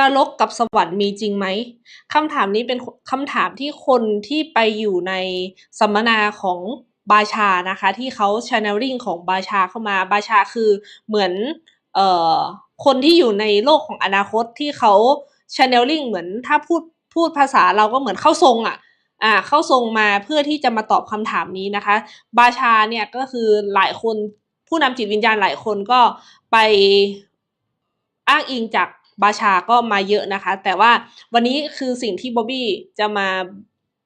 นรกกับสวรรค์มีจริงไหมคำถามนี้เป็นคำถามที่คนที่ไปอยู่ในสัมมนาของบาชานะคะ ที่เขา channeling ของบาชาเข้ามาบาชาคือเหมือนเอ่อคนที่อยู่ในโลกของอนาคตที่เขา channeling เหมือนถ้าพูดพูดภาษาเราก็เหมือนเข้าทรงอะอ่าเข้าทรงมาเพื่อที่จะมาตอบคำถามนี้นะคะ บาชาเนี่ยก็คือหลายคนผู้นำจิตวิญญาณหลายคนก็ไปอ้างอิงจาก บาชาก็มาเยอะนะคะ แต่ว่าวันนี้คือสิ่งที่บ๊อบบี้จะมา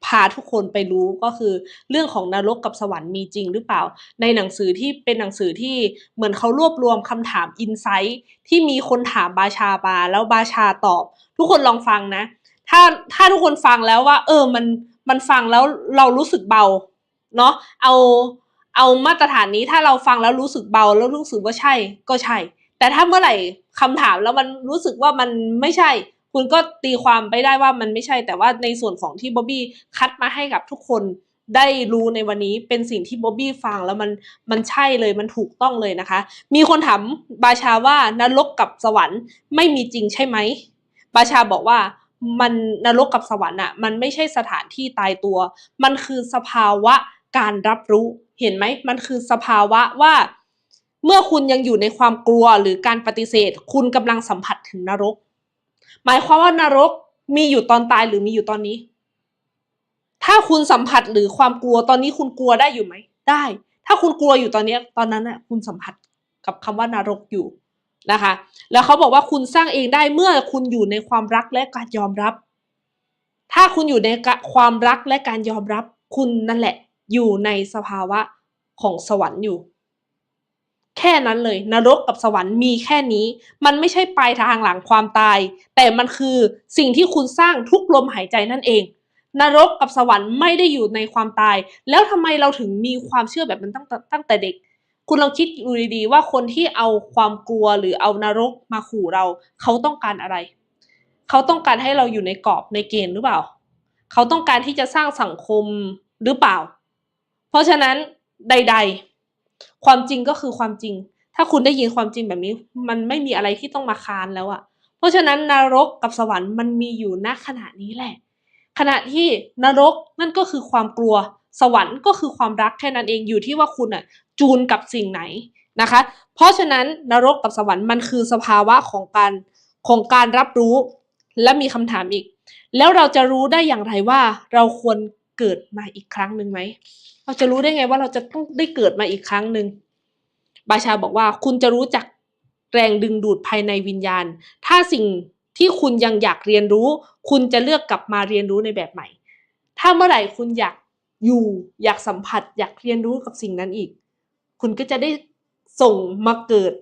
พาทุกคนไปรู้ก็คือเรื่องของนรกกับสวรรค์มีจริงหรือเปล่า ในหนังสือที่เป็นหนังสือที่เหมือนเขารวบรวมคำถามอินไซต์ที่มีคนถามบาชามาแล้วบาชาตอบ ทุกคนลองฟังนะ ถ้าถ้าทุกคนฟังแล้วว่า เออมันมันฟังแล้วเรารู้สึกเบาเนาะเอาเอามาตรฐานนี้ถ้าเราฟังแล้วรู้สึกเบาแล้วรู้สึกว่าใช่ก็ใช่ แต่ถ้าเมื่อไหร่ คำถามแล้วมันรู้สึกว่ามันไม่ใช่ คุณก็ตีความไปได้ว่ามันไม่ใช่ แต่ว่าในส่วนของที่บ๊อบบี้คัดมาให้กับทุกคนได้รู้ในวันนี้เป็นสิ่งที่บ๊อบบี้ฟังแล้วมันมันใช่เลยมันถูกต้องเลยนะคะ มีคนถามบาชาว่านรกกับสวรรค์ไม่มีจริงใช่ไหมบาชาบอกว่ามันนรกกับสวรรค์อะมันไม่ใช่สถานที่ตายตัว มันคือสภาวะการรับรู้เห็นไหมมันคือสภาวะว่า เมื่อคุณยังอยู่ในความกลัวหรือการปฏิเสธ คุณกำลังสัมผัสถึงนรก หมายความว่านรกมีอยู่ตอนตายหรือมีอยู่ตอนนี้ ถ้าคุณสัมผัสหรือความกลัวตอนนี้คุณกลัวได้อยู่ไหม ได้ ถ้าคุณกลัวอยู่ตอนนี้ตอนนั้นน่ะคุณสัมผัสกับคำว่านรกอยู่นะคะ แล้วเขาบอกว่าคุณสร้างเองได้เมื่อคุณอยู่ในความรักและการยอมรับ ถ้าคุณอยู่ในความรักและการยอมรับ คุณนั่นแหละ อยู่ในสภาวะของสวรรค์อยู่ แค่นั้นเลย นรกกับสวรรค์มีแค่นี้ มันไม่ใช่ปลายทางหลังความตาย แต่มันคือสิ่งที่คุณสร้างทุกลมหายใจนั่นเอง นรกกับสวรรค์ไม่ได้อยู่ในความตาย แล้วทำไมเราถึงมีความเชื่อแบบนั้นตั้งต่ตั้งแต่เด็ก คุณลองคิดดูดีๆว่าคนที่เอาความกลัวหรือเอานรกมาขู่เรา เขาต้องการอะไร เขาต้องการให้เราอยู่ในกรอบในเกณฑ์หรือเปล่า เขาต้องการที่จะสร้างสังคมหรือเปล่า เพราะฉะนั้นใด ๆ ความจริงก็คือความจริง ถ้าคุณได้ยินความจริงแบบนี้ มันไม่มีอะไรที่ต้องมาคานแล้วอะเพราะฉะนั้นนรกกับสวรรค์มันมีอยู่ณขณะนี้แหละ ขณะที่นรกนั่นก็คือความกลัว สวรรค์ก็คือความรักแค่นั้นเองอยู่ที่ว่าคุณอะจูนกับสิ่งไหนนะคะ เพราะฉะนั้นนรกกับสวรรค์มันคือสภาวะของการของการรับรู้และมีคำถามอีก แล้วเราจะรู้ได้อย่างไรว่าเราควร เกิดมาอีกครั้งหนึ่งไหม เราจะรู้ได้ไงว่าเราจะต้องได้เกิดมาอีกครั้งหนึ่ง บาชาบอกว่าคุณจะรู้จักแรงดึงดูดภายในวิญญาณ ถ้าสิ่งที่คุณยังอยากเรียนรู้ คุณจะเลือกกลับมาเรียนรู้ในแบบใหม่ ถ้าเมื่อไหร่คุณอยากอยู่ อยากสัมผัส อยากเรียนรู้กับสิ่งนั้นอีก คุณก็จะได้ส่งมาเกิด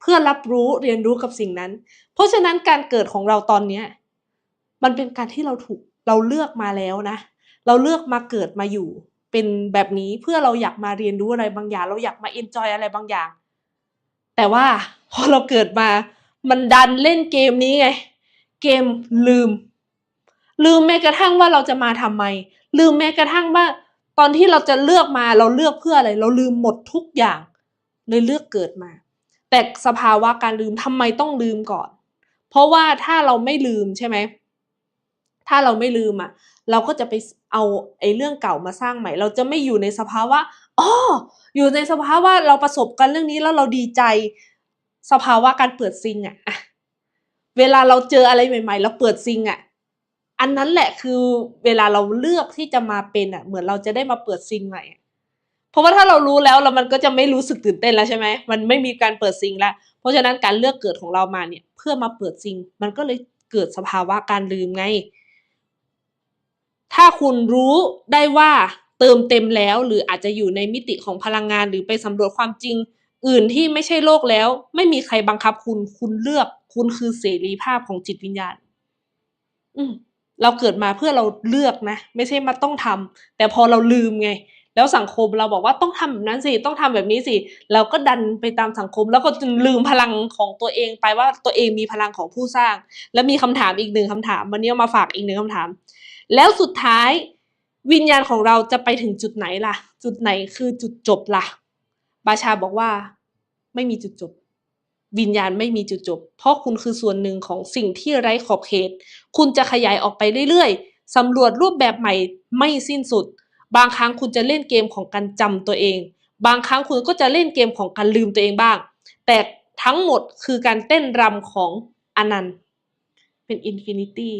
เพื่อรับรู้เรียนรู้กับสิ่งนั้น เพราะฉะนั้นการเกิดของเราตอนเนี้ยมันเป็นการที่เราถูกเราเลือกมาแล้วนะ เราเลือกมาเกิดมาอยู่ เป็นแบบนี้เพื่อเราอยากมาเรียนรู้อะไรบางอย่าง เราอยากมาเอนจอยอะไรบางอย่าง แต่ว่าพอเราเกิดมา มันดันเล่นเกมนี้ไง เกมลืม ลืมแม้กระทั่งว่าเราจะมาทำไม ลืมแม้กระทั่งว่า ตอนที่เราจะเลือกมาเราเลือกเพื่ออะไร เราลืมหมดทุกอย่าง เลยเลือกเกิดมา แต่สภาวะการลืมทำไมต้องลืมก่อน เพราะว่าถ้าเราไม่ลืมใช่ไหมถ้าเราไม่ลืมอะ เราก็จะไปเอาไอ้เรื่องเก่ามาสร้างใหม่ เราจะไม่อยู่ในสภาวะอ๋ออยู่ในสภาวะเราประสบกันเรื่องนี้แล้วเราดีใจ สภาวะการเปิดซิงอะเวลาเราเจออะไรใหม่ๆแล้วเปิดซิงอะอันนั้นแหละคือเวลาเราเลือกที่จะมาเป็นอะเหมือนเราจะได้มาเปิดซิงใหม่เพราะว่าถ้าเรารู้แล้วแล้วมันก็จะไม่รู้สึกตื่นเต้นแล้วใช่ไหมมันไม่มีการเปิดซิงแล้ว เพราะฉะนั้นการเลือกเกิดของเรามาเนี่ย เพื่อมาเปิดซิง มันก็เลยเกิดสภาวะการลืมไง ถ้าคุณรู้ได้ว่าเติมเต็มแล้ว หรืออาจจะอยู่ในมิติของพลังงาน หรือไปสำรวจความจริง อื่นที่ไม่ใช่โลกแล้ว ไม่มีใครบังคับคุณ คุณเลือก คุณคือเสรีภาพของจิตวิญญาณ อืมเราเกิดมาเพื่อเราเลือกนะ ไม่ใช่มาต้องทำแต่พอเราลืมไง แล้วสังคมเราบอกว่าต้องทำแบบนั้นสิต้องทำแบบนี้สิเราก็ดันไปตามสังคม แล้วก็จนลืมพลังของตัวเองไปว่าตัวเองมีพลังของผู้สร้าง แล้วมีคำถามอีกหนึ่งคำถาม วันนี้มาฝากอีกหนึ่งคำถาม แล้วสุดท้ายวิญญาณของเราจะไปถึงจุดไหนล่ะ จุดไหนคือจุดจบล่ะ บาชาบอกว่าไม่มีจุดจบ วิญญาณไม่มีจุดจบ เพราะคุณคือส่วนหนึ่งของสิ่งที่ไร้ขอบเขต คุณจะขยายออกไปเรื่อยๆสำรวจรูปแบบใหม่ไม่สิ้นสุด บางครั้งคุณจะเล่นเกมของการจำตัวเอง บางครั้งคุณก็จะเล่นเกมของการลืมตัวเองบ้าง แต่ทั้งหมดคือการเต้นรำของอนันต์ เป็นอินฟินิตี้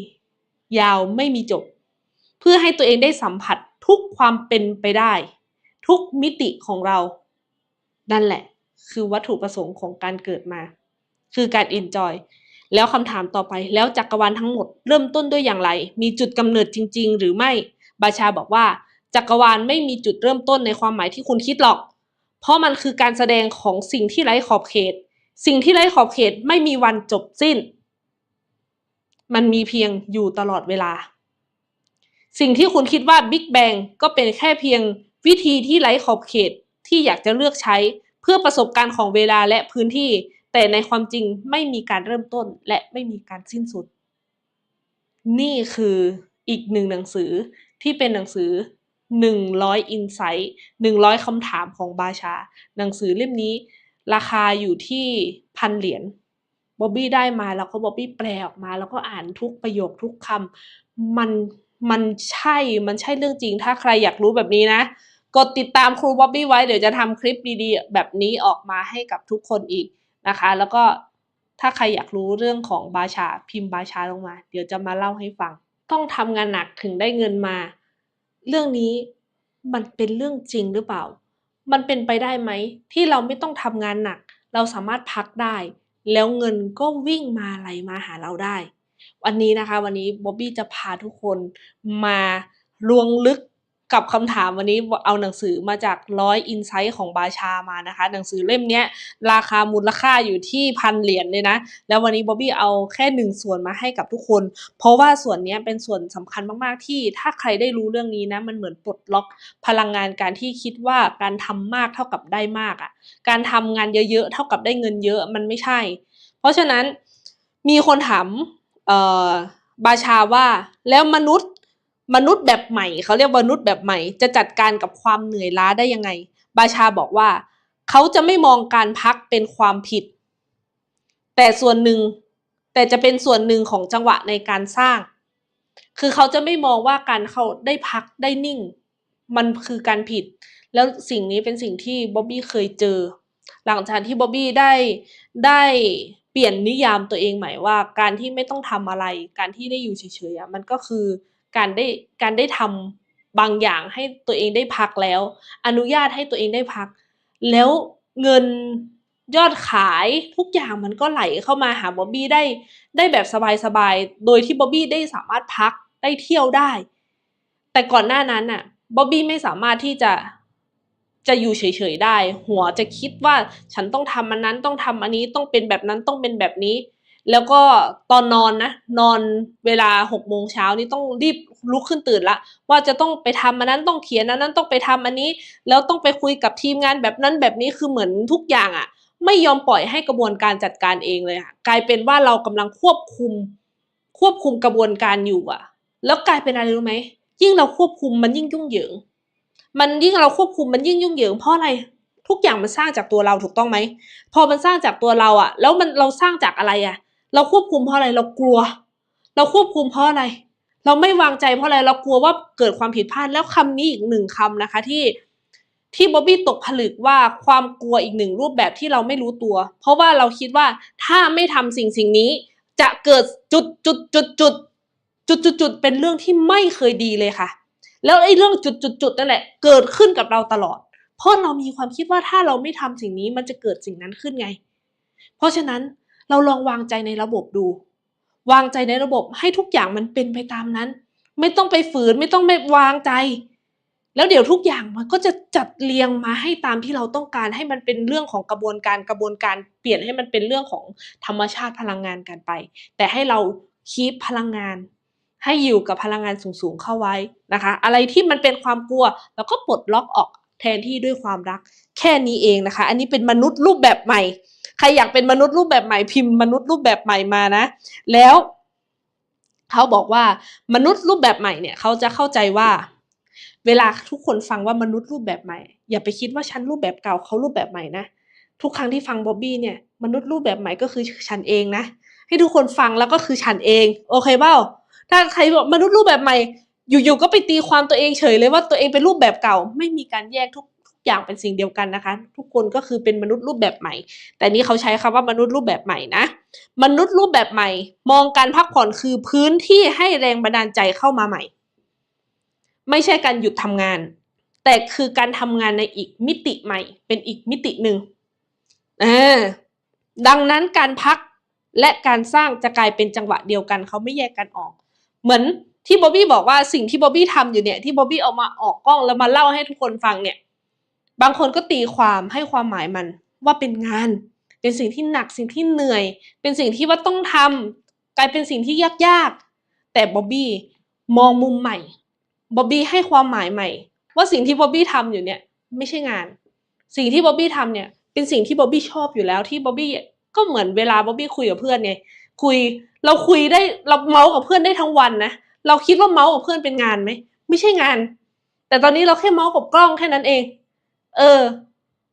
ยาวไม่มีจบ เพื่อให้ตัวเองได้สัมผัสทุกความเป็นไปได้ ทุกมิติของเรา นั่นแหละ คือวัตถุประสงค์ของการเกิดมา คือการเอนจอยแล้วคำถามต่อไปแล้วจักรวาลทั้งหมดเริ่มต้นด้วยอย่างไร มีจุดกำเนิดจริง ๆ หรือไม่บาชาบอกว่า จักรวาลไม่มีจุดเริ่มต้นในความหมายที่คุณคิดหรอก เพราะมันคือการแสดงของสิ่งที่ไร้ขอบเขต สิ่งที่ไร้ขอบเขตไม่มีวันจบสิ้น มันมีเพียงอยู่ตลอดเวลา สิ่งที่คุณคิดว่าบิ๊กแบงก็เป็นแค่เพียงวิธีที่ไร้ขอบเขตที่อยากจะเลือกใช้เพื่อประสบการณ์ของเวลาและพื้นที่ แต่ในความจริงไม่มีการเริ่มต้นและไม่มีการสิ้นสุด นี่คืออีกหนึ่งหนังสือที่เป็นหนังสือ 100 Insight 100 คำถามของบาชา หนังสือเล่มนี้ ราคาอยู่ที่พันเหรียญ บ๊อบบี้ได้มาแล้วก็บ๊อบบี้แปลออกมา แล้วก็อ่านทุกประโยคทุกคำมันมันใช่มันใช่เรื่องจริง ถ้าใครอยากรู้แบบนี้นะกดติดตามครูบ๊อบบี้ไว้เดี๋ยวจะทำคลิปดีๆ แบบนี้ออกมาให้กับทุกคนอีกนะคะ แล้วก็ถ้าใครอยากรู้เรื่องของบาชาพิมพ์บาชาลงมา เดี๋ยวจะมาเล่าให้ฟัง ต้องทำงานหนักถึงได้เงินมา เรื่องนี้มันเป็นเรื่องจริงหรือเปล่า มันเป็นไปได้ไหมที่เราไม่ต้องทำงานหนัก เราสามารถพักได้ แล้วเงินก็วิ่งมาไหลมาหาเราได้ วันนี้นะคะ วันนี้บ๊อบบี้จะพาทุกคนมาลวงลึก กับคำถามวันนี้เอาหนังสือมาจากร้อยอินไซต์ของบาชามานะคะ หนังสือเล่มเนี้ยราคามูลค่าอยู่ที่พันเหรียญเลยนะ แล้ววันนี้บ๊อบบี้เอาแค่หนึ่งส่วนมาให้กับทุกคน เพราะว่าส่วนนี้เป็นส่วนสำคัญมากๆที่ถ้าใครได้รู้เรื่องนี้นะ มันเหมือนปลดล็อกพลังงานการที่คิดว่าการทำมากเท่ากับได้มากอะ่ะ การทำงานเยอะๆเท่ากับได้เงินเยอะมันไม่ใช่ เพราะฉะนั้นมีคนถามบาชาว่าแล้วมนุษย์ มนุษย์แบบใหม่เขาเรียกมนุษย์แบบใหม่ จะจัดการกับความเหนื่อยล้าได้ยังไง บาชาบอกว่า เขาจะไม่มองการพักเป็นความผิด แต่ส่วนหนึ่งแต่จะเป็นส่วนหนึ่งของจังหวะในการสร้าง คือเขาจะไม่มองว่าการเขาได้พักได้นิ่ง มันคือการผิด แล้วสิ่งนี้เป็นสิ่งที่บ๊อบบี้เคยเจอ หลังจากที่บ๊อบบี้ได้ได้เปลี่ยนนิยามตัวเองใหม่ว่า การที่ไม่ต้องทำอะไร การที่ได้อยู่เฉยๆมันก็คือ การได้การได้ทำบางอย่างให้ตัวเองได้พักแล้ว อนุญาตให้ตัวเองได้พัก แล้วเงินยอดขายทุกอย่างมันก็ไหลเข้ามาหาบ๊อบบี้ได้ได้แบบสบายๆ โดยที่บ๊อบบี้ได้สามารถพักได้เที่ยวได้ แต่ก่อนหน้านั้นน่ะบ๊อบบี้ไม่สามารถที่จะจะอยู่เฉยๆได้ หัวจะคิดว่าฉันต้องทำอันนั้นต้องทำอันนี้ต้องเป็นแบบนั้นต้องเป็นแบบนี้ แล้วก็ตอนนอนนะ นอนเวลาหกโมงเช้านี่ต้องรีบลุกขึ้นตื่นละ ว่าจะต้องไปทำอันนั้นต้องเขียนอันนั้นต้องไปทำอันนี้ แล้วต้องไปคุยกับทีมงานแบบนั้นแบบนี้คือเหมือนทุกอย่างอะ่ะ ไม่ยอมปล่อยให้กระบวนการจัดการเองเลยค่ะกลายเป็นว่าเรากำลังควบคุม ควบคุมกระบวนการอยู่อะแล้วกลายเป็นอะไรรู้ไหมยิ่งเราควบคุมมันยิ่งยุ่งเหยิง มันยิ่งเราควบคุมมันยิ่งยุ่งเหยิงเพราะอะไรทุกอย่างมันสร้างจากตัวเราถูกต้องไหม พอมันสร้างจากตัวเราอะแล้วมันเราสร้างจากอะไรอะ เราควบคุมเพราะอะไรเรากลัว เราควบคุมเพราะอะไร เราไม่วางใจเพราะอะไรเรากลัวว่าเกิดความผิดพลาดแล้วคำนี้อีกหนึ่งคำนะคะที่ที่บ๊อบบี้ตกผลึกว่าความกลัวอีกหนึ่งรูปแบบที่เราไม่รู้ตัว เพราะว่าเราคิดว่าถ้าไม่ทำสิ่งสิ่งนี้ จะเกิดจุดจุดจุดจุดจุดจุดจุดเป็นเรื่องที่ไม่เคยดีเลยค่ะ แล้วไอ้เรื่องจุดจุดจุดนั่นแหละเกิดขึ้นกับเราตลอด เพราะเรามีความคิดว่าถ้าเราไม่ทำสิ่งนี้มันจะเกิดสิ่งนั้นขึ้นไง เพราะฉะนั้น เราลองวางใจในระบบดู วางใจในระบบให้ทุกอย่างมันเป็นไปตามนั้น ไม่ต้องไปฝืนไม่ต้องไปวางใจ แล้วเดี๋ยวทุกอย่างมันก็จะจัดเรียงมาให้ตามที่เราต้องการให้มันเป็นเรื่องของกระบวนการกระบวนการเปลี่ยนให้มันเป็นเรื่องของธรรมชาติพลังงานกันไป แต่ให้เราคีปพลังงาน ให้อยู่กับพลังงานสูงๆเข้าไว้นะคะ อะไรที่มันเป็นความกลัวเราก็ปลดล็อกออกแทนที่ด้วยความรัก แค่นี้เองนะคะ อันนี้เป็นมนุษย์รูปแบบใหม่ ใครอยากเป็นมนุษย์รูปแบบใหม่พิมพ์มนุษย์รูปแบบใหม่มานะ แล้วเขาบอกว่ามนุษย์รูปแบบใหม่เนี่ยเขาจะเข้าใจว่า เวลาทุกคนฟังว่ามนุษย์รูปแบบใหม่ อย่าไปคิดว่าฉันรูปแบบเก่าเขารูปแบบใหม่นะทุกครั้งที่ฟังบ๊อบบี้เนี่ยมนุษย์รูปแบบใหม่ก็คือฉันเองนะให้ทุกคนฟังแล้วก็คือฉันเอง โอเคเปล่าถ้าใครบอกมนุษย์รูปแบบใหม่ อยู่ๆก็ไปตีความตัวเองเฉยเลยว่าตัวเองเป็นรูปแบบเก่า ไม่มีการแยกทุกทุก อย่างเป็นสิ่งเดียวกันนะคะ ทุกคนก็คือเป็นมนุษย์รูปแบบใหม่ แต่นี่เขาใช้คำว่ามนุษย์รูปแบบใหม่นะ มนุษย์รูปแบบใหม่ มองการพักผ่อนคือพื้นที่ให้แรงบันดาลใจเข้ามาใหม่ ไม่ใช่การหยุดทำงาน แต่คือการทำงานในอีกมิติใหม่ เป็นอีกมิติหนึ่งอ่าดังนั้นการพักและการสร้างจะกลายเป็นจังหวะเดียวกันเขาไม่แยกกันออก เหมือนที่บ๊อบบี้บอกว่าสิ่งที่บ๊อบบี้ทำอยู่เนี่ยที่บ๊อบบี้เอามาออกกล้องแล้วมาเล่าให้ทุกคนฟังเนี่ย บางคนก็ตีความให้ความหมายมันว่าเป็นงาน เป็นสิ่งที่หนักสิ่งที่เหนื่อย เป็นสิ่งที่ว่าต้องทำกลายเป็นสิ่งที่ยากๆ แต่บ๊อบบี้มองมุมใหม่บ๊อบบี้ให้ความหมายใหม่ ว่าสิ่งที่บ๊อบบี้ทำอยู่เนี่ยไม่ใช่งาน สิ่งที่บ๊อบบี้ทำเนี่ยเป็นสิ่งที่บ๊อบบี้ชอบอยู่แล้วที่บ๊อบบี้ก็เหมือนเวลาบ๊อบบี้คุยกับเพื่อนไงคุยเราคุยได้เราเมาส์กับเพื่อนได้ทั้งวันนะเราคิดว่าเมาส์กับเพื่อนเป็นงานไหมไม่ใช่งาน แต่ตอนนี้เราแค่เมาส์กับกล้องแค่นั้นเอง เออ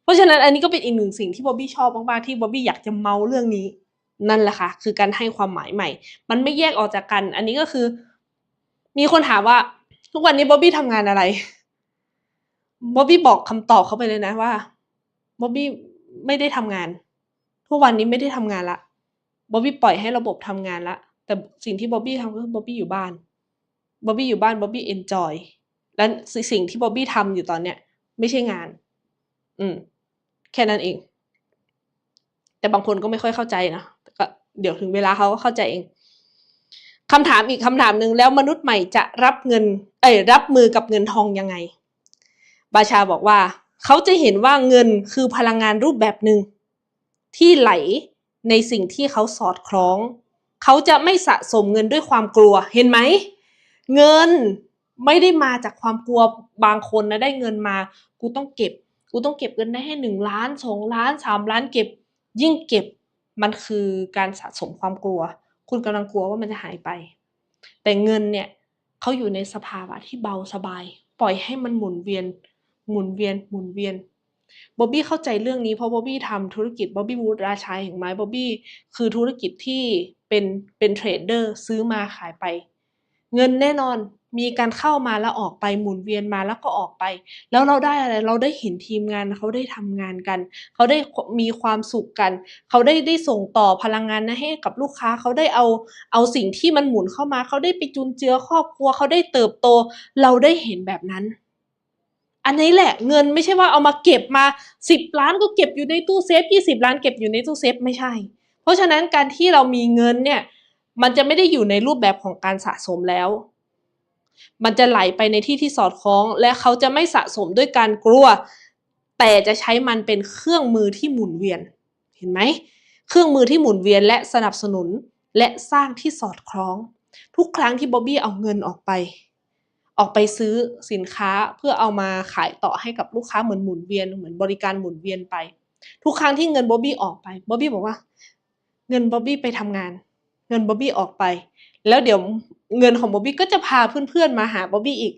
เพราะฉะนั้นอันนี้ก็เป็นอีกหนึ่งสิ่งที่บ๊อบบี้ชอบมากๆที่บ๊อบบี้อยากจะเมาเรื่องนี้ นั่นแหละค่ะ คือการให้ความหมายใหม่ มันไม่แยกออกจากกัน อันนี้ก็คือ มีคนถามว่า ทุกวันนี้บ๊อบบี้ทำงานอะไรบ๊อบบี้บอกคำตอบเขาไปเลยนะว่าบ๊อบบี้ไม่ได้ทำงาน ทุกวันนี้ไม่ได้ทำงานละบ๊อบบี้ปล่อยให้ระบบทำงานละ แต่สิ่งที่บ๊อบบี้ทำก็คือบ๊อบบี้อยู่บ้านบ๊อบบี้อยู่บ้านบ๊อบบี้เอนจอยและสิ่งที่บ๊อบบี้ทำอยู่ตอนเนี้ย ไม่ใช่งาน อืม แค่นั้นเอง แต่บางคนก็ไม่ค่อยเข้าใจนะก็เดี๋ยวถึงเวลาเขาก็เข้าใจเองคำถามอีกคำถามหนึ่งแล้วมนุษย์ใหม่จะรับเงิน เอ้ยรับมือกับเงินทองยังไง บาชาบอกว่า เขาจะเห็นว่าเงินคือพลังงานรูปแบบหนึ่งที่ไหลในสิ่งที่เขาสอดคล้อง เขาจะไม่สะสมเงินด้วยความกลัว เห็นไหม เงินไม่ได้มาจากความกลัวบางคนนะได้เงินมา กูต้องเก็บ กูต้องเก็บเงินได้ให้หนึ่งล้านสองล้านสามล้านเก็บ ยิ่งเก็บมันคือการสะสมความกลัว คุณกำลังกลัวว่ามันจะหายไป แต่เงินเนี่ยเขาอยู่ในสภาวะที่เบาสบาย ปล่อยให้มันหมุนเวียน หมุนเวียน หมุนเวียนบ๊อบบี้เข้าใจเรื่องนี้เพราะบ๊อบบี้ทำธุรกิจบ๊อบบี้วูดราชาแห่งไม้บ๊อบบี้คือธุรกิจที่เป็นเป็นเทรดเดอร์ซื้อมาขายไป เงินแน่นอน มีการเข้ามาแล้วออกไปหมุนเวียนมาแล้วก็ออกไป แล้วเราได้อะไรเราได้เห็นทีมงานเขาได้ทำงานกัน เขาได้มีความสุขกัน เขาได้ได้ส่งต่อพลังงานนะให้กับลูกค้าเขาได้เอาเอาสิ่งที่มันหมุนเข้ามา เขาได้ไปจุนเจือครอบครัวเขาได้เติบโต เราได้เห็นแบบนั้น อันนี้แหละเงินไม่ใช่ว่าเอามาเก็บมาสิบล้านก็เก็บอยู่ในตู้เซฟยี่สิบล้านเก็บอยู่ในตู้เซฟไม่ใช่ เพราะฉะนั้นการที่เรามีเงินเนี่ยมันจะไม่ได้อยู่ในรูปแบบของการสะสมแล้ว มันจะไหลไปในที่ที่สอดคล้อง และเขาจะไม่สะสมด้วยการกลัว แต่จะใช้มันเป็นเครื่องมือที่หมุนเวียน เห็นไหม เครื่องมือที่หมุนเวียนและสนับสนุนและสร้างที่สอดคล้อง ทุกครั้งที่บ๊อบบี้เอาเงินออกไป ออกไปซื้อสินค้าเพื่อเอามาขายต่อให้กับลูกค้าเหมือนหมุนเวียนเหมือนบริการหมุนเวียนไป ทุกครั้งที่เงินบ๊อบบี้ออกไปบ๊อบบี้บอกว่า เงินบ๊อบบี้ไปทำงาน เงินบ๊อบบี้ออกไป แล้วเดี๋ยวเงินของบ๊อบบี้ก็จะพาเพื่อนๆมาหาบ๊อบบี้อีก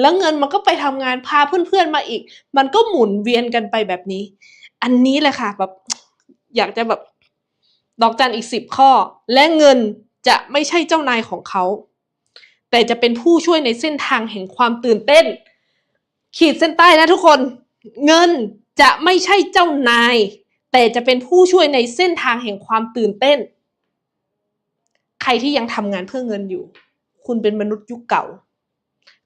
แล้วเงินมันก็ไปทำงานพาเพื่อนๆมาอีก มันก็หมุนเวียนกันไปแบบนี้ อันนี้แหละค่ะแบบอยากจะแบบดอกจันอีกสิบข้อ และเงินจะไม่ใช่เจ้านายของเขา แต่จะเป็นผู้ช่วยในเส้นทางแห่งความตื่นเต้น ขีดเส้นใต้นะทุกคน เงินจะไม่ใช่เจ้านาย แต่จะเป็นผู้ช่วยในเส้นทางแห่งความตื่นเต้น ใครที่ยังทำงานเพื่อเงินอยู่ คุณเป็นมนุษย์ยุคเก่า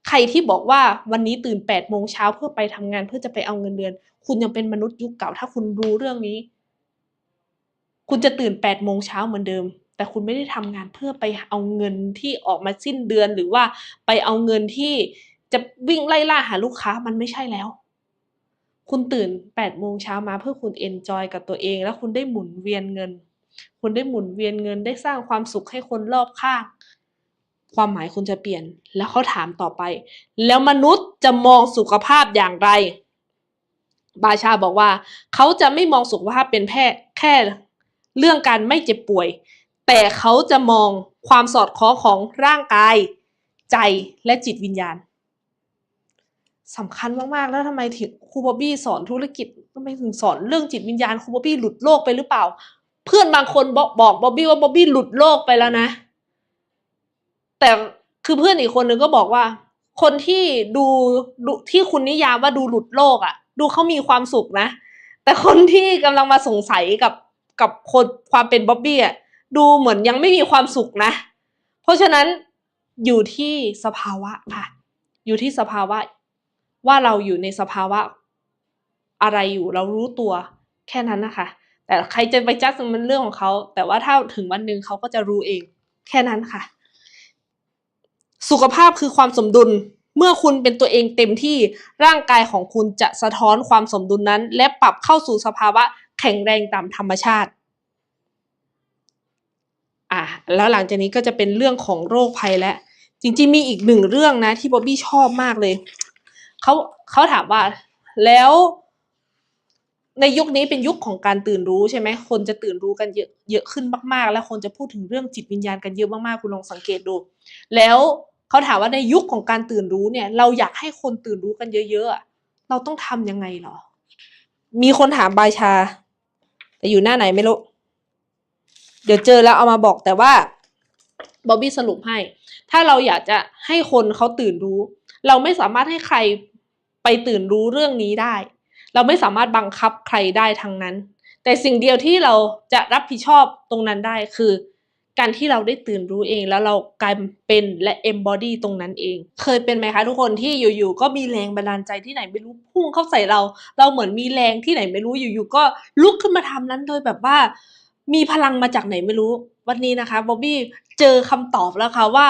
ใครที่บอกว่าวันนี้ตื่นแปดโมงเช้าเพื่อไปทำงานเพื่อจะไปเอาเงินเดือน คุณยังเป็นมนุษย์ยุคเก่า ถ้าคุณรู้เรื่องนี้ คุณจะตื่นแปดโมงเช้าเหมือนเดิม แต่คุณไม่ได้ทำงานเพื่อไปเอาเงินที่ออกมาสิ้นเดือนหรือว่าไปเอาเงินที่จะวิ่งไล่ล่าหาลูกค้ามันไม่ใช่แล้ว คุณตื่นแปดโมงเช้ามาเพื่อคุณเอนจอยกับตัวเอง แล้วคุณได้หมุนเวียนเงิน คุณได้หมุนเวียนเงินได้สร้างความสุขให้คนรอบข้าง ความหมายคุณจะเปลี่ยน แล้วเขาถามต่อไป แล้วมนุษย์จะมองสุขภาพอย่างไร บาชาบอกว่า เขาจะไม่มองสุขภาพเป็นแค่แค่เรื่องการไม่เจ็บป่วย แต่เขาจะมองความสอดคล้องของร่างกาย ใจและจิตวิญญาณสำคัญมาก ๆ แล้วทำไมถึงครูบอบบี้สอนธุรกิจทำไมถึงสอนเรื่องจิตวิญญาณครูบอบบี้หลุดโลกไปหรือเปล่า เพื่อนบางคนบอกบอกบ๊อบบี้ว่าบ๊อบบี้หลุดโลกไปแล้วนะ แต่คือเพื่อนอีกคนนึงก็บอกว่า คนที่ดูดูที่คุณนิยามว่าดูหลุดโลกอะ่ะ ดูเขามีความสุขนะ แต่คนที่กำลังมาสงสัยกับกับคนความเป็นบ๊อบบี้อะดูเหมือนยังไม่มีความสุขนะ เพราะฉะนั้นอยู่ที่สภาวะค่ะ อยู่ที่สภาวะ ว่าเราอยู่ในสภาวะ อะไรอยู่เรารู้ตัวแค่นั้นนะคะ แต่ใครจะไปจัดมันเรื่องของเขา แต่ว่าถ้าถึงวันหนึ่งเขาก็จะรู้เอง แค่นั้นค่ะ สุขภาพคือความสมดุล เมื่อคุณเป็นตัวเองเต็มที่ร่างกายของคุณจะสะท้อนความสมดุลนั้น และปรับเข้าสู่สภาวะแข็งแรงตามธรรมชาติอะแล้วหลังจากนี้ก็จะเป็นเรื่องของโรคภัยและจริงๆมีอีกหนึ่งเรื่องนะที่บ๊อบบี้ชอบมากเลยเขาเขาถามว่าแล้ว ในยุคนี้เป็นยุคของการตื่นรู้ใช่ไหมคนจะตื่นรู้กันเยอะเยอะขึ้นมากๆ แล้วคนจะพูดถึงเรื่องจิตวิญญาณกันเยอะมากๆคุณลองสังเกตดู แล้วเขาถามว่าในยุคของการตื่นรู้เนี่ย เราอยากให้คนตื่นรู้กันเยอะๆเราต้องทำยังไงหรอ มีคนถามบายชา แต่อยู่หน้าไหนไม่รู้ เดี๋ยวเจอแล้วเอามาบอกแต่ว่าบ๊อบบี้สรุปให้ ถ้าเราอยากจะให้คนเขาตื่นรู้ เราไม่สามารถให้ใครไปตื่นรู้เรื่องนี้ได้ เราไม่สามารถบังคับใครได้ทั้งนั้น แต่สิ่งเดียวที่เราจะรับผิดชอบตรงนั้นได้คือ การที่เราได้ตื่นรู้เองแล้วเรากลายเป็นและ embody ตรงนั้นเอง เคยเป็นไหมคะทุกคนที่อยู่ๆก็มีแรงบันดาลใจที่ไหนไม่รู้พุ่งเข้าใส่เรา เราเหมือนมีแรงที่ไหนไม่รู้อยู่ๆก็ลุกขึ้นมาทำนั้นโดยแบบว่า มีพลังมาจากไหนไม่รู้ วันนี้นะคะบ๊อบบี้เจอคำตอบแล้วค่ะว่า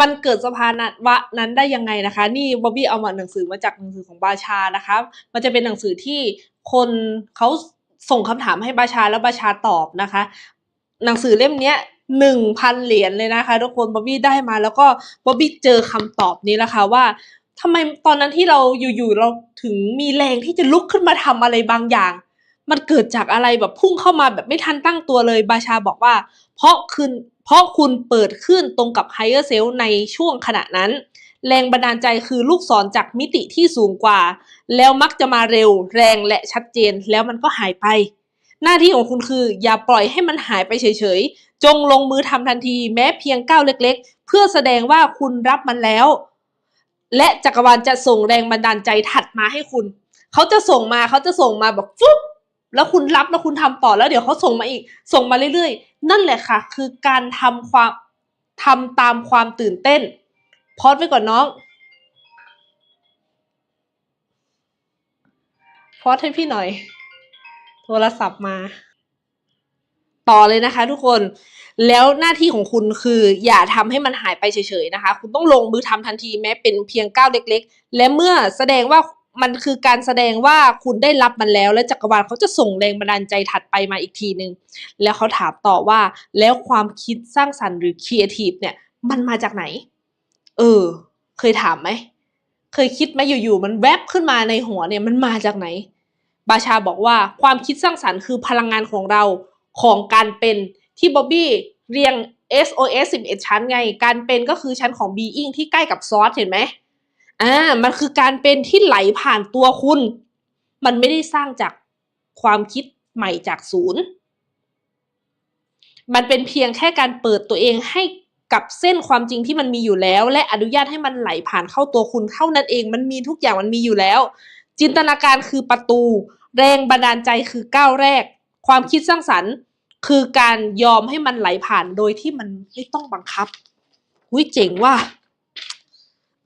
มันเกิดสภาวะนั้นได้ยังไงนะคะ นี่บ๊อบบี้เอามาหนังสือมาจากหนังสือของบาชานะคะ มันจะเป็นหนังสือที่คนเขาส่งคำถามให้บาชาแล้วบาชาตอบนะคะ หนังสือเล่มเนี้ยหนึ่งพันเหรียญเลยนะคะทุกคนบ๊อบบี้ได้มาแล้วก็บ๊อบบี้เจอคำตอบนี้แล้วค่ะว่าทำไมตอนนั้นที่เราอยู่ๆเราถึงมีแรงที่จะลุกขึ้นมาทำอะไรบางอย่าง มันเกิดจากอะไรแบบพุ่งเข้ามาแบบไม่ทันตั้งตัวเลยบาชาบอกว่า เพราะคุณ เพราะคุณเปิดขึ้นตรงกับ higher self ในช่วงขณะนั้น แรงบันดาลใจคือลูกศรจากมิติที่สูงกว่า แล้วมักจะมาเร็ว แรงและชัดเจน แล้วมันก็หายไป หน้าที่ของคุณคือ อย่าปล่อยให้มันหายไปเฉยๆ จงลงมือทำทันทีแม้เพียงก้าวเล็ก ๆ เพื่อแสดงว่าคุณรับมันแล้ว และจักรวาลจะส่งแรงบันดาลใจถัดมาให้คุณ เขาจะส่งมาเขาจะส่งมาแบบฟุ๊บ แล้วคุณรับแล้วคุณทำต่อแล้วเดี๋ยวเขาส่งมาอีก ส่งมาเรื่อยๆ นั่นแหละค่ะ คือการทำความทำตามความตื่นเต้นพอดไว้ก่อนน้องพอดให้พี่หน่อย โทรศัพท์มา ต่อเลยนะคะทุกคนแล้วหน้าที่ของคุณคืออย่าทำให้มันหายไปเฉยๆนะคะ คุณต้องลงมือทำทันทีแม้เป็นเพียงก้าวเล็ก ๆ และเมื่อแสดงว่า มันคือการแสดงว่าคุณได้รับมันแล้ว และจักรวาลเขาจะส่งแรงบันดาลใจถัดไปมาอีกทีหนึ่งแล้วเขาถามต่อว่าแล้วความคิดสร้างสรรค์หรือครีเอทีฟเนี่ย มันมาจากไหน เออ เคยถามไหม เคยคิดไหมอยู่ๆมันแวบขึ้นมาในหัวเนี่ยมันมาจากไหน บาชาบอกว่าความคิดสร้างสรรค์คือพลังงานของเราของการเป็นที่บ๊อบบี้เรียง SOS 11 ชั้นไง การเป็นก็คือชั้นของ being ที่ใกล้กับซอสเห็นไหม อ่ามันคือการเป็นที่ไหลผ่านตัวคุณ มันไม่ได้สร้างจากความคิดใหม่จากศูนย์ มันเป็นเพียงแค่การเปิดตัวเองให้กับเส้นความจริงที่มันมีอยู่แล้ว และอนุญาตให้มันไหลผ่านเข้าตัวคุณเท่านั้นเอง มันมีทุกอย่างมันมีอยู่แล้ว จินตนาการคือประตู แรงบันดาลใจคือก้าวแรก ความคิดสร้างสรรค์คือการยอมให้มันไหลผ่านโดยที่มันไม่ต้องบังคับหุ้ยเจ๋งว่ะ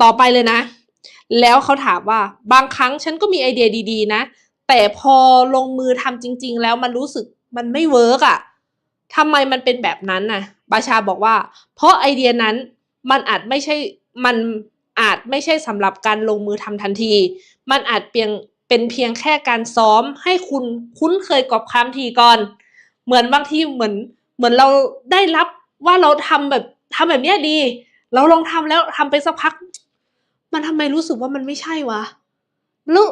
ต่อไปเลยนะ แล้วเขาถามว่าบางครั้งฉันก็มีไอเดียดี ๆ นะ แต่พอลงมือทำจริง ๆ แล้วมันรู้สึกมันไม่เวิร์กอะทำไมมันเป็นแบบนั้นน่ะบาชาบอกว่า เพราะไอเดียนั้นมันอาจไม่ใช่มันอาจไม่ใช่สำหรับการลงมือทำทันที มันอาจเพียงเป็นเพียงแค่การซ้อมให้คุณคุ้นเคยกับความทีก่อน เหมือนบางทีเหมือนเหมือนเราได้รับว่าเราทำแบบทำแบบเนี้ยดี เราลองทำแล้วทำไปสักพัก มันทำไมรู้สึกว่ามันไม่ใช่วะแล้ว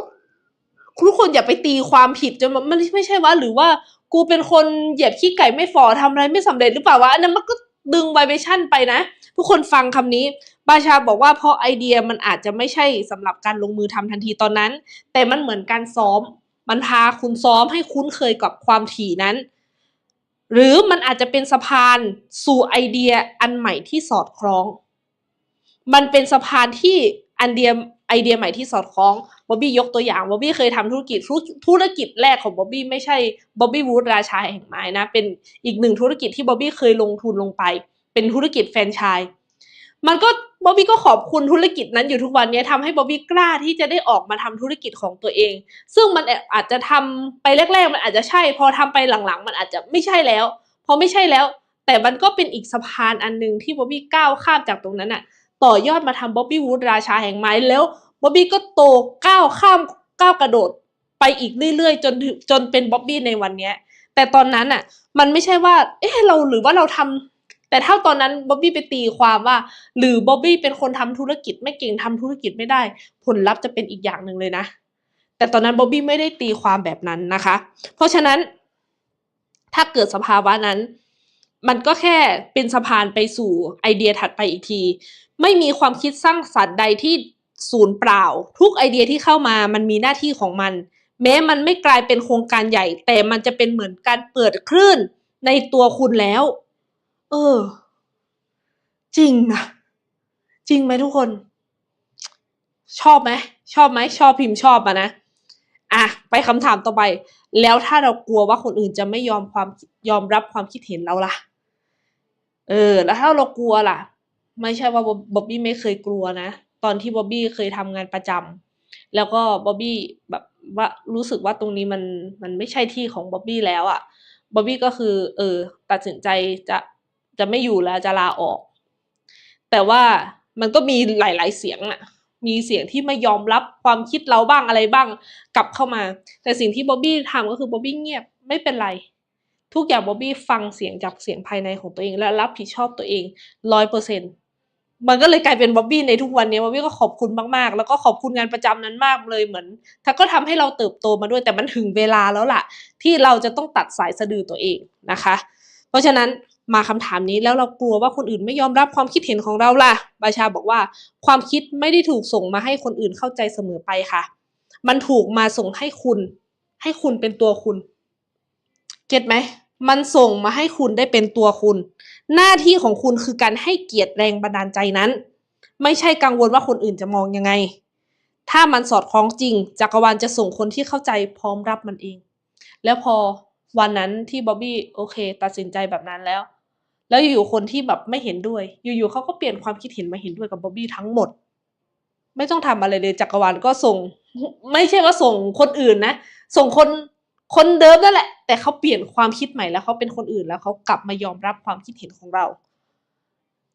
ทุกคนอย่าไปตีความผิดจนมันมันไม่ใช่วะหรือว่ากูเป็นคนเหยียบขี้ไก่ไม่ฝ่อทำอะไรไม่สำเร็จหรือเปล่าวะอันนั้นมันก็ดึงไวเบชั่นไปนะ ทุกคนฟังคำนี้บาชาบอกว่าเพราะไอเดียมันอาจจะไม่ใช่สำหรับการลงมือทำทันทีตอนนั้น แต่มันเหมือนการซ้อม มันพาคุณซ้อมให้คุ้นเคยกับความถี่นั้น หรือมันอาจจะเป็นสะพานสู่ไอเดียอันใหม่ที่สอดคล้อง มันเป็นสะพานที่ อันเดียไอเดียใหม่ที่สอดคล้องบ๊อบบี้ยกตัวอย่างบ๊อบบี้เคยทำธุรกิจธุรกิจแรกของบ๊อบบี้ไม่ใช่บ๊อบบี้วูดราชาแห่งไม้นะ เป็นอีกหนึ่งธุรกิจที่บ๊อบบี้เคยลงทุนลงไป เป็นธุรกิจแฟรนไชส์มันก็บ๊อบบี้ก็ขอบคุณธุรกิจนั้นอยู่ทุกวันนี้ทำให้บ๊อบบี้กล้าที่จะได้ออกมาทำธุรกิจของตัวเอง ซึ่งมันอาจจะทำไปแรก ๆ มันอาจจะใช่ พอทำไปหลังๆ มันอาจจะไม่ใช่แล้ว พอไม่ใช่แล้ว แต่มันก็เป็นอีกสะพานอันหนึ่งที่บ๊อบบี้ก้าวข้ามจากตรงนั้นอะ ต่อยอดมาทำบ๊อบบี้วูดราชาแห่งไม้แล้วบ๊อบบี้ก็โตก้าวข้ามก้าวกระโดดไปอีกเรื่อยๆ จนจนเป็นบ๊อบบี้ในวันนี้แต่ตอนนั้นอะมันไม่ใช่ว่า เอ๊ะเราหรือว่าเราทำแต่ถ้าตอนนั้นบ๊อบบี้ไปตีความว่า หรือบ๊อบบี้เป็นคนทำธุรกิจไม่เก่งทำธุรกิจไม่ได้ ผลลัพธ์จะเป็นอีกอย่างหนึ่งเลยนะ แต่ตอนนั้นบ๊อบบี้ไม่ได้ตีความแบบนั้นนะคะ เพราะฉะนั้น ถ้าเกิดสภาวะนั้น มันก็แค่เป็นสะพานไปสู่ไอเดียถัดไปอีกที ไม่มีความคิดสร้างสรรค์ใดที่ศูนย์เปล่า ทุกไอเดียที่เข้ามามันมีหน้าที่ของมัน แม้มันไม่กลายเป็นโครงการใหญ่ แต่มันจะเป็นเหมือนการเปิดคลื่นในตัวคุณแล้ว เออ จริงนะจริงไหมทุกคน ชอบไหมชอบไหมชอบพิมพ์ชอบอะนะอะไปคำถามต่อไป แล้วถ้าเรากลัวว่าคนอื่นจะไม่ยอมความยอมรับความคิดเห็นเราล่ะ เออ แล้วถ้าเรากลัวล่ะ ไม่ใช่ว่าบ๊อบบี้ไม่เคยกลัวนะ ตอนที่บ๊อบบี้เคยทำงานประจำแล้วก็บ๊อบบี้แบบว่ารู้สึกว่าตรงนี้มันมันไม่ใช่ที่ของบ๊อบบี้แล้วอะ่ะบ๊อบบี้ก็คือ เออ ตัดสินใจจะจะไม่อยู่แล้วจะลาออก แต่ว่ามันก็มีหลาย ๆ เสียงอะมีเสียงที่ไม่ยอมรับความคิดเราบ้างอะไรบ้างกลับเข้ามา แต่สิ่งที่บ๊อบบี้ทำก็คือบ๊อบบี้เงียบไม่เป็นไร ทุกอย่างบ๊อบบี้ฟังเสียงจากเสียงภายในของตัวเอง และรับผิดชอบตัวเองร้อยเปอร์เซ็นตมันก็เลยกลายเป็นบ๊อบบี้ในทุกวันนี้บ๊อบบี้ก็ขอบคุณมากๆ แล้วก็ขอบคุณงานประจำนั้นมากเลยเหมือนถ้าก็ทำให้เราเติบโตมาด้วย แต่มันถึงเวลาแล้วล่ะ ที่เราจะต้องตัดสายสะดือตัวเองนะคะ เพราะฉะนั้นมาคำถามนี้แล้วเรากลัวว่าคนอื่นไม่ยอมรับความคิดเห็นของเราล่ะบาชาบอกว่า ความคิดไม่ได้ถูกส่งมาให้คนอื่นเข้าใจเสมอไปค่ะ มันถูกมาส่งให้คุณ ให้คุณเป็นตัวคุณ เก็ตไหม มันส่งมาให้คุณได้เป็นตัวคุณ หน้าที่ของคุณคือการให้เกียรติแรงบันดาลใจนั้น ไม่ใช่กังวลว่าคนอื่นจะมองยังไง ถ้ามันสอดคล้องจริงจักรวาลจะส่งคนที่เข้าใจพร้อมรับมันเอง แล้วพอวันนั้นที่บ๊อบบี้โอเค ตัดสินใจแบบนั้นแล้ว แล้วอยู่ๆคนที่แบบไม่เห็นด้วย อยู่ๆเขาก็เปลี่ยนความคิดเห็นมาเห็นด้วยกับบ๊อบบี้ทั้งหมด ไม่ต้องทำอะไรเลยจักรวาลก็ส่ง ไม่ใช่ว่าส่งคนอื่นนะ ส่งคน คนเดิมนั่นแหละ แต่เขาเปลี่ยนความคิดใหม่แล้วเขาเป็นคนอื่นแล้วเขากลับมายอมรับความคิดเห็นของเรา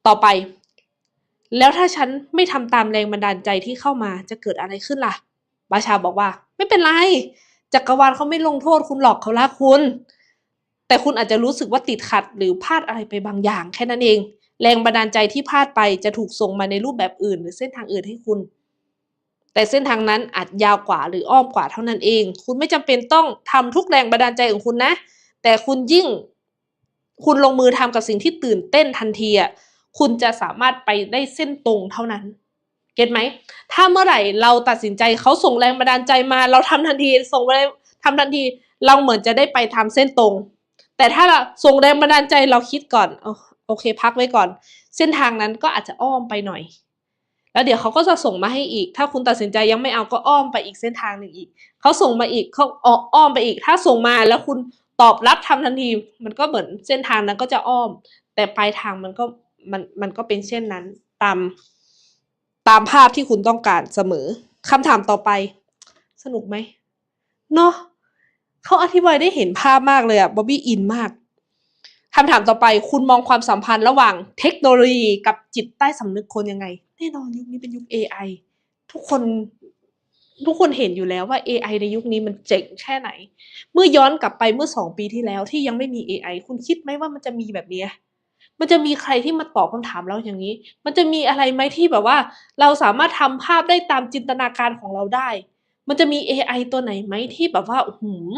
ต่อไป แล้วถ้าฉันไม่ทำตามแรงบันดาลใจที่เข้ามาจะเกิดอะไรขึ้นล่ะ บาชาบอกว่า ไม่เป็นไรจักรวาลเขาไม่ลงโทษคุณหรอกเขาละคุณ แต่คุณอาจจะรู้สึกว่าติดขัดหรือพลาดอะไรไปบางอย่างแค่นั้นเอง แรงบันดาลใจที่พลาดไปจะถูกส่งมาในรูปแบบอื่น หรือเส้นทางอื่นให้คุณ แต่เส้นทางนั้นอาจยาวกว่าหรืออ้อมกว่าเท่านั้นเอง คุณไม่จำเป็นต้องทำทุกแรงบันดาลใจของคุณนะ แต่คุณยิ่ง คุณลงมือทำกับสิ่งที่ตื่นเต้นทันทีอะคุณจะสามารถไปได้เส้นตรงเท่านั้น เก็ตไหม ถ้าเมื่อไหร่เราตัดสินใจเขาส่งแรงบันดาลใจมา เราทำทันที ส่งไปทำทันที เราเหมือนจะได้ไปทำเส้นตรง แต่ถ้าเราส่งแรงบันดาลใจเราคิดก่อน โอเค พักไว้ก่อน เส้นทางนั้นก็อาจจะอ้อมไปหน่อย แล้วเดี๋ยวเขาก็จะส่งมาให้อีก ถ้าคุณตัดสินใจยังไม่เอาก็อ้อมไปอีกเส้นทางหนึ่งอีก เขาส่งมาอีกเขาอ้อมไปอีก ถ้าส่งมาแล้วคุณตอบรับทำทันที มันก็เหมือนเส้นทางนั้นก็จะอ้อม แต่ปลายทางมันก็มันมันก็เป็นเช่นนั้นตามตามภาพที่คุณต้องการเสมอคำถามต่อไป สนุกไหมเนาะเขาอธิบายได้เห็นภาพมากเลยอะบ๊อบบี้อินมากคำถามต่อไป คุณมองความสัมพันธ์ระหว่างเทคโนโลยีกับจิตใต้สำนึกคนยังไง แน่นอนยุคนี้เป็นยุค AI ทุกคนทุกคนเห็นอยู่แล้วว่า AI ในยุคนี้มันเจ๋งแค่ไหน เมื่อย้อนกลับไปเมื่อสองปีที่แล้วที่ยังไม่มี AI คุณคิดไหมว่ามันจะมีแบบนี้ มันจะมีใครที่มาตอบคำถามเราอย่างนี้ มันจะมีอะไรไหมที่แบบว่า เราสามารถทำภาพได้ตามจินตนาการของเราได้ มันจะมี AI ตัวไหนไหมที่แบบว่าหืม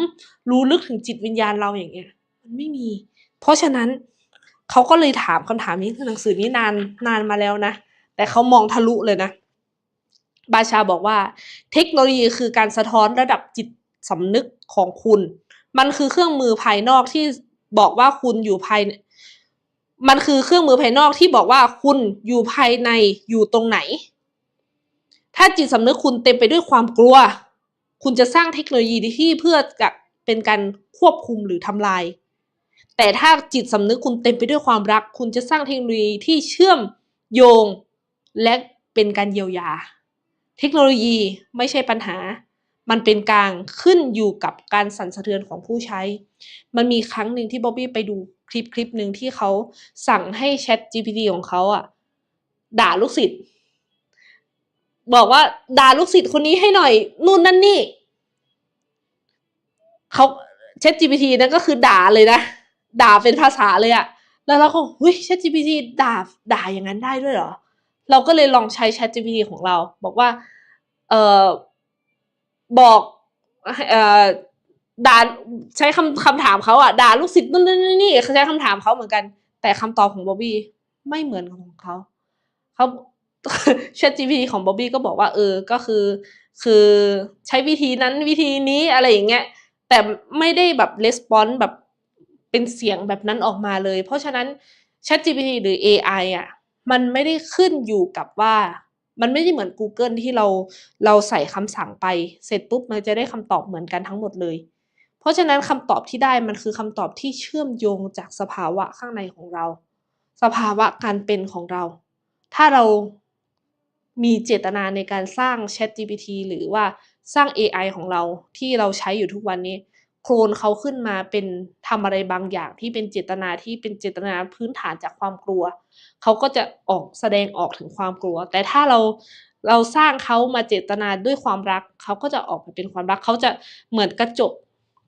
รู้ลึกถึงจิตวิญญาณเราอย่างเงี้ย มันไม่มี เพราะฉะนั้นเขาก็เลยถามคำถามนี้หนังสือนี้นานนานมาแล้วนะ แต่เขามองทะลุเลยนะ บาชาบอกว่า เทคโนโลยีคือการสะท้อนระดับจิตสำนึกของคุณ มันคือเครื่องมือภายนอกที่บอกว่าคุณอยู่ภายในมันคือเครื่องมือภายนอกที่บอกว่าคุณอยู่ภายในอยู่ตรงไหน ถ้าจิตสำนึกคุณเต็มไปด้วยความกลัว คุณจะสร้างเทคโนโลยีที่เพื่อจะเป็นการควบคุมหรือทำลาย แต่ถ้าจิตสำนึกคุณเต็มไปด้วยความรัก คุณจะสร้างเทคโนโลยีที่เชื่อมโยง และเป็นการเยียวยา เทคโนโลยีไม่ใช่ปัญหา มันเป็นกลางขึ้นอยู่กับการสั่นสะเทือนของผู้ใช้ มันมีครั้งหนึ่งที่บ๊อบบี้ไปดูคลิปคลิปหนึ่งที่เขาสั่งให้ Chat GPT ของเขาอะด่าลูกศิษย์บอกว่าด่าลูกศิษย์คนนี้ให้หน่อย นู่นนั่นนี่เขา Chat GPT นั่นก็คือด่าเลยนะ ด่าเป็นภาษาเลยอะแล้วเราก็เฮ้ย Chat GPT ด่าด่าอย่างนั้นได้ด้วยเหรอ เราก็เลยลองใช้ Chat GPT ของเรา บอกว่าเออบอกเออด่าใช้คำคำถามเขาอะด่าลูกศิษย์นู่นนั่นี่ใช้คำถามเขาเหมือนกัน แต่คำตอบของบ๊อบบี้ไม่เหมือนของเขาเขา Chat GPT ของบ๊อบบี้ก็บอกว่าเออก็คือ คือใช้วิธีนั้นวิธีนี้อะไรอย่างเงี้ยแต่ไม่ได้แบบレスปอนแบบเป็นเสียงแบบนั้นออกมาเลย เพราะฉะนั้น ChatGPT หรือ AI อะ มันไม่ได้ขึ้นอยู่กับว่า มันไม่ได้เหมือน Google ที่เราเราใส่คำสั่งไป เสร็จปุ๊บมันจะได้คำตอบเหมือนกันทั้งหมดเลย เพราะฉะนั้นคำตอบที่ได้มันคือคำตอบที่เชื่อมโยงจากสภาวะข้างในของเรา สภาวะการเป็นของเรา ถ้าเรามีเจตนาในการสร้าง ChatGPT หรือว่าสร้าง AI ของเราที่เราใช้อยู่ทุกวันนี้ โคลนเขาขึ้นมาเป็นทำอะไรบางอย่างที่เป็นเจตนาที่เป็นเจตนาพื้นฐานจากความกลัว เขาก็จะออกแสดงออกถึงความกลัว แต่ถ้าเราเราสร้างเขามาเจตนาด้วยความรัก เขาก็จะออกมาเป็นความรัก เขาจะเหมือนกระจก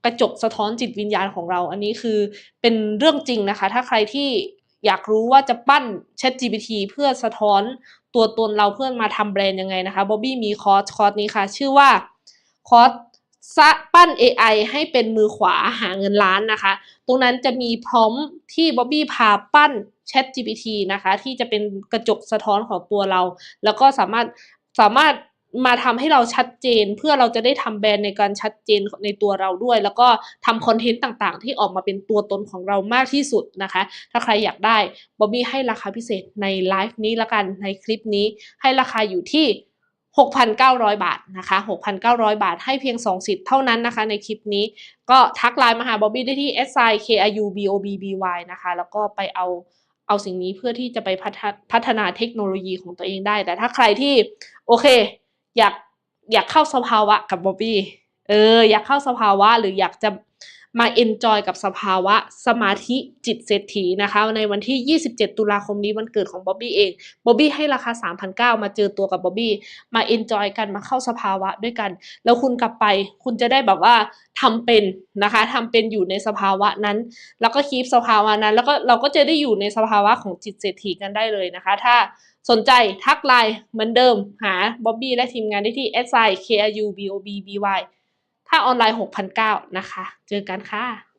กระจกสะท้อนจิตวิญญาณของเรา อันนี้คือเป็นเรื่องจริงนะคะ ถ้าใครที่อยากรู้ว่าจะปั้น ChatGPT เพื่อสะท้อนตัวตนเราเพื่อมาทำแบรนด์ยังไงนะคะบ๊อบบี้มีคอร์สคอร์สนี้ค่ะ ชื่อว่าคอร์ส ปั้น AI ให้เป็นมือขวาหาเงินล้านนะคะ ตรงนั้นจะมีพร้อมที่บ๊อบบี้พาปั้น Chat GPT นะคะ ที่จะเป็นกระจกสะท้อนของตัวเรา แล้วก็สามารถสามารถมาทำให้เราชัดเจน เพื่อเราจะได้ทำแบรนด์ในการชัดเจนในตัวเราด้วย แล้วก็ทำคอนเทนต์ต่างๆ ที่ออกมาเป็นตัวตนของเรามากที่สุดนะคะ ถ้าใครอยากได้บ๊อบบี้ให้ราคาพิเศษในไลฟ์นี้ละกันในคลิปนี้ให้ราคาอยู่ที่ 6,900 บาทนะคะ 6,900 บาทให้เพียง 2 สิทธิ์เท่านั้นนะคะ ในคลิปนี้ก็ทักไลน์มาหาบ๊อบบี้ได้ที่ s i k i u b o b b y นะคะ แล้วก็ไปเอาเอาสิ่งนี้เพื่อที่จะไปพัฒพฒนาเทคโนโลยีของตัวเองได้ แต่ถ้าใครที่โอเค อยากอยากเข้าสภาวะกับบ๊อบบี้เอออยากเข้าสภาวะหรืออยากจะ มาเอนจอยกับสภาวะสมาธิจิตเศรษฐีนะคะ ในวันที่ 27 ตุลาคมนี้วันเกิดของบ๊อบบี้เองบ๊อบบี้ให้ราคา 3,900 มาเจอตัวกับบ๊อบบี้มาเอนจอยกันมาเข้าสภาวะด้วยกัน แล้วคุณกลับไปคุณจะได้แบบว่าทำเป็นนะคะทำเป็นอยู่ในสภาวะนั้น แล้วก็คีปสภาวะนั้น แล้วก็เราก็จะได้อยู่ในสภาวะของจิตเศรษฐีกันได้เลยนะคะ ถ้าสนใจทักไลน์เหมือนเดิมหาบ๊อบบี้และทีมงานได้ที่ s i k r u b o b b y ถ้าออนไลน์ 6,900 นะคะ เจอกันค่ะ